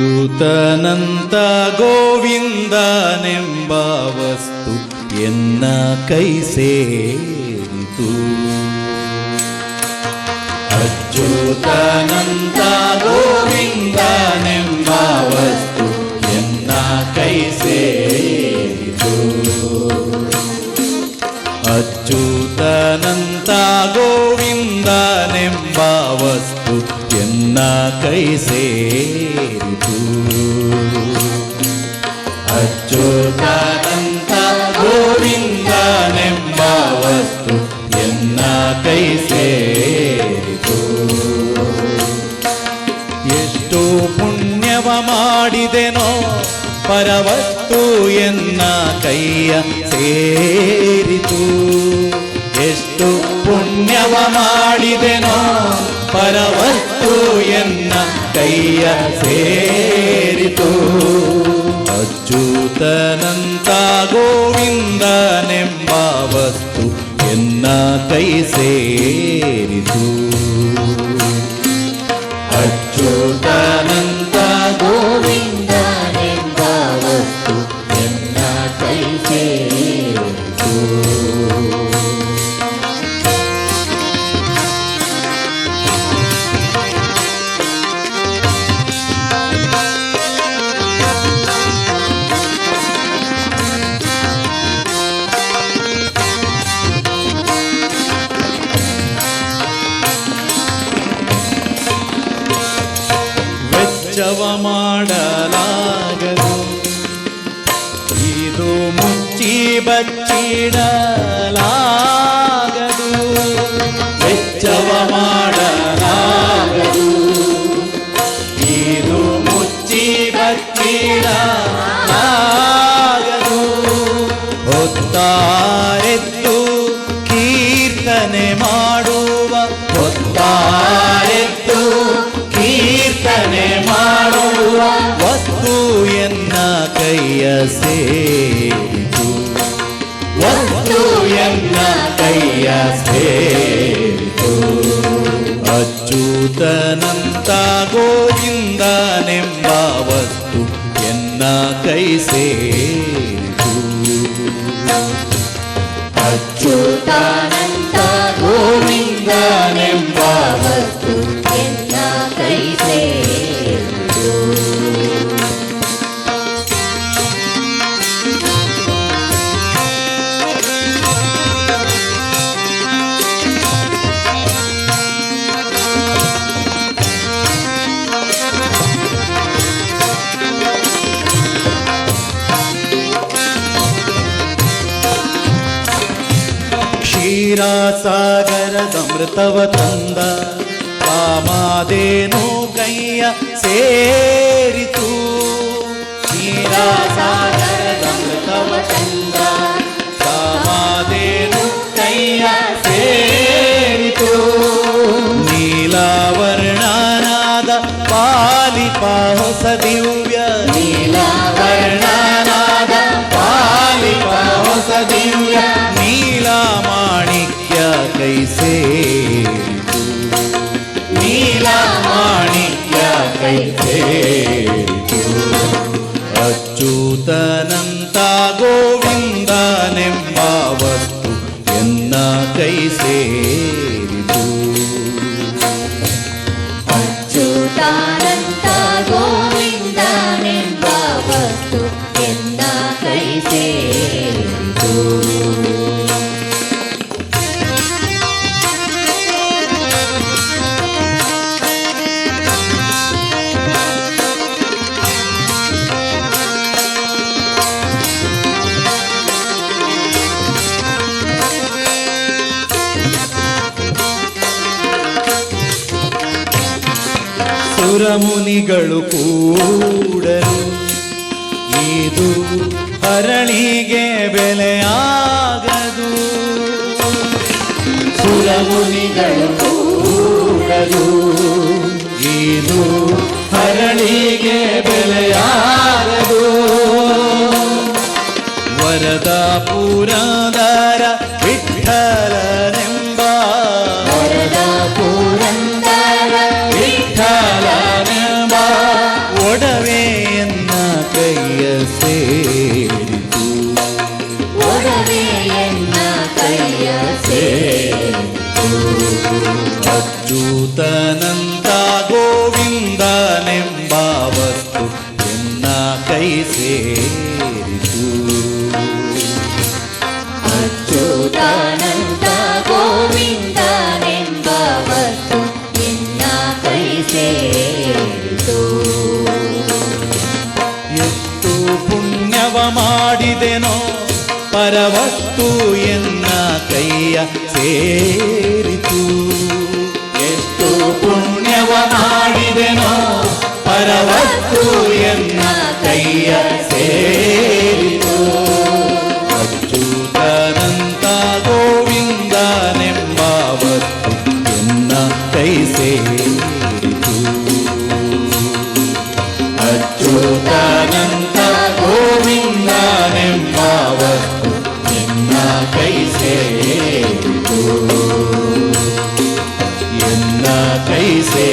ಅಚ್ಯುತನಂತ ಗೋವಿಂದನೆಂಬ ವಸ್ತು ಎನ್ನ ಕೈ ಸೇರಿತು ಅಚ್ಯುತನಂತ ಗೋವಿಂದನೆಂಬ ವಸ್ತು ಎನ್ನ ಕೈ ಸೇರಿತು ಅಚ್ಯುತನಂತ ಎನ್ನ ಕೈ ಸೇರಿತು ಅಚ್ಯುತನಂತ ಗೋವಿಂದನೆಂಬ ವಸ್ತು ಎನ್ನ ಕೈ ಸೇರಿತು ಎಷ್ಟು ಪುಣ್ಯವ ಮಾಡಿದೆನೋ ಪರವಸ್ತು ಎನ್ನ ಕೈಯ ಸೇರಿತು ಎಷ್ಟು ಪುಣ್ಯವ ಮಾಡಿದೆನೋ ಪರವಸ್ತು ಎನ್ನ ಕೈಯ ಸೇರಿತು ಅಚ್ಯುತನಂತ ಗೋವಿಂದನೆಂಬ ವಸ್ತು ಎನ್ನ ಕೈ ಸೇರಿತು ಅಚ್ಯುತಾನಂತ ಗೋವಿಂದನೆಂಬ ವಸ್ತು ಎನ್ನ ಕೈ ಸೇರಿತು ವೆಚ್ಚವ ಮಾಡಲಾಗದು. ಇದು ಮುಚ್ಚಿ ಬಚ್ಚಿಡಲಾಗದು. ವೆಚ್ಚವ ಮಾಡಲಾಗದು. ಇದು ಮುಚ್ಚಿ ಬಚ್ಚಿಡಲಾಗದು. ಹೊತ್ತಾರೆತ್ತು ಕೀರ್ತನೆ ಮಾಡುವ ಹೊತ್ತಾರೆತ್ತು ಕೀರ್ತನೆ ಮಾಡುವ ವಸ್ತು ಎನ್ನ ಕೈಯ ಸೇರಿತು. ವಸ್ತು ಎನ್ನ ಕೈಯ ಸೇರಿತು. ಅಚ್ಯುತನಂತ ಗೋವಿಂದನೆಂಬ ವಸ್ತು ಎನ್ನ ಕೈ ಸೇರಿತು. ಅಚ್ಯುತಾನಂತ ಗೋವಿಂದನೆಂಬ ವಸ್ತು ಕ್ಷೀರಾಸಾಗರದಮೃತವ ತಂದ ಕಾಮಾದೇನು ಕೈಯ ಸೇರಿತು ಕ್ಷೀರಾಸಾಗರದಮೃತವ ತಂದ ಸುರಮುನಿಗಳು ಕೂಡರು. ಇದು ಅರಳಿಗೆ ಬೆಲೆಯಾಗದು ಸುರಮುನಿಗಳು ಕೂಡರು. ಇದು ಅರಳಿಗೆ ಬೆಲೆಯಾಗದು ವರದ ಪರವಸ್ತು ಎನ್ನ ಕೈಯ ಸೇರಿತು ಎಷ್ಟು ಪುಣ್ಯವ ಮಾಡಿದೆನೋ ಪರವಸ್ತು ಎನ್ನ ಕೈಯ कैसे